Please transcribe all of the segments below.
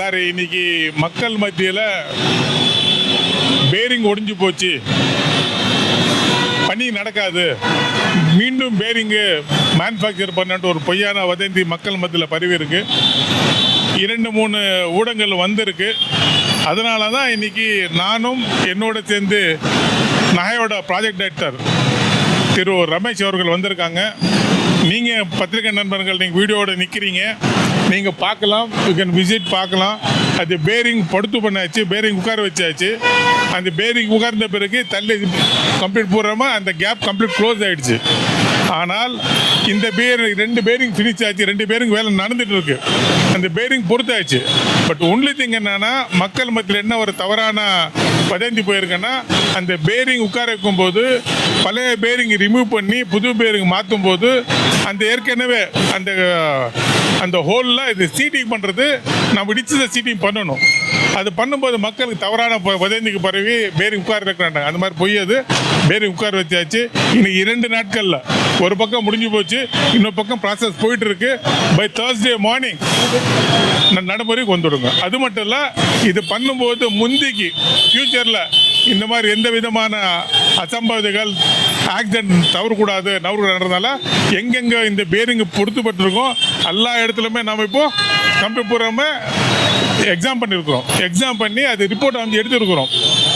Sir இன்னைக்கு மக்கள் மத்தியில் பேரிங் ஒடிஞ்சு போச்சு. பணி நடக்காது. மீண்டும் பேரிங்கு மேனுஃபேக்சர் பண்ணட்டு ஒரு பொய்யான வதந்தி மக்கள் மத்தியில் பரவி இருக்கு. இரண்டு மூணு ஊடகங்கள் வந்திருக்கு. அதனால தான் இன்னைக்கு நானும் என்னோட சேர்ந்து நகையோட ப்ராஜெக்ட் டைரக்டர் திரு ரமேஷ் அவர்கள் வந்திருக்காங்க. நீங்கள் பத்திரிகை நண்பர்கள் நீங்கள் வீடியோவோட நிற்கிறீங்க நீங்கள் பார்க்கலாம். யூ கேன் விசிட் பார்க்கலாம். அது பேரிங் படுத்து பண்ணாச்சு பேரிங் உட்கார வச்சாச்சு. அந்த பேரிங் உட்கார்ந்த பிறகு தள்ளி கம்ப்ளீட் போடுறோமா அந்த கேப் கம்ப்ளீட் க்ளோஸ் ஆயிடுச்சு. ஆனால் இந்த பேர் ரெண்டு பேரிங் ஃபினிஷ் ஆச்சு ரெண்டு பேரிங் வேலை நடந்துட்டு இருக்கு. அந்த பேரிங் பொறுத்தாச்சு. பட் ஒன்லி திங் என்னன்னா மக்கள் மத்தியில் என்ன ஒரு தவறான வதந்தி போயிருக்கேன்னா அந்த பேரிங் உட்கார வைக்கும்போது பழைய பேரிங் ரிமூவ் பண்ணி புது பேரிங் மாற்றும் போது அந்த ஏற்கனவே அந்த அந்த ஹோலில் இது சீட்டிங் பண்ணுறது நம்ம இடிச்சத சீட்டிங் பண்ணணும். அது பண்ணும்போது மக்களுக்கு தவறான ப- வதந்திக்கு பரவி பேரிங் உட்கார வைக்கிறாங்க. அந்த மாதிரி பொய் அது பேரிங் உட்கார வச்சாச்சு. இன்னைக்கு இரண்டு நாட்களில். ஒரு பக்கம் முடிஞ்சு போச்சு இன்னொரு பக்கம் ப்ராசஸ் போயிட்டு இருக்கு. பை தேர்ஸ்டே மார்னிங் நடைமுறைக்கு வந்துடுங்க. அது மட்டும் இல்லை இது பண்ணும்போது முந்திக்கு ஃப்யூச்சரில் இந்த மாதிரி எந்த விதமான அசம்பாவிதங்கள் ஆக்சிடென்ட் தவறக்கூடாது நவறக்கூடாதுன்றதால எங்கெங்கே இந்த பேரிங்கு பொருத்தப்பட்டிருக்கோம் எல்லா இடத்துலையுமே நம்ம இப்போது கம்ப்யூட்டர் எக்ஸாம் பண்ணியிருக்கிறோம் எக்ஸாம் பண்ணி அது ரிப்போர்ட் வந்து எடுத்துருக்குறோம்.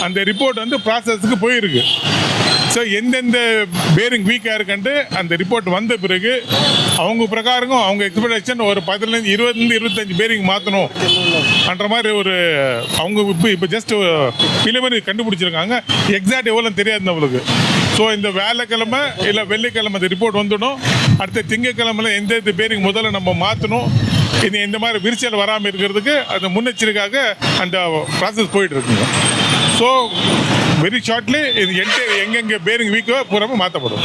அந்த ரிப்போர்ட் வந்து ப்ராசஸுக்கு போயிருக்கு. ஸோ எந்தெந்த பேரிங் வீக்காக இருக்குன்ட்டு அந்த ரிப்போர்ட் வந்த பிறகு அவங்க பிரகாரம் அவங்க எக்ஸ்பெக்டேஷன் ஒரு பதினஞ்சு இருபதுலேருந்து இருபத்தஞ்சு பேரிங் மாற்றணும் அன்ற மாதிரி ஒரு அவங்க இப்போ இப்போ ஜஸ்ட் பிலிமரி கண்டுபிடிச்சிருக்காங்க. எக்ஸாக்ட் எவ்வளோ தெரியாது நம்மளுக்கு ஸோ இந்த வேலைக்கிழமை இல்லை வெள்ளிக்கிழமை அந்த ரிப்போர்ட் வந்துடும். அடுத்த திங்கக்கிழமையில் எந்த எந்த பேரிங் முதல்ல நம்ம மாற்றணும் இது இந்த மாதிரி விரிசல் வராமல் இருக்கிறதுக்கு அந்த முன்னெச்சரிக்கையாக அந்த ப்ராசஸ் போயிட்டு இருக்குங்க. ஸோ வெரி ஷார்ட்லி இது என்டையர் எங்கெங்கே பேரிங் வீக்கோ பூரா மாற்றப்படும்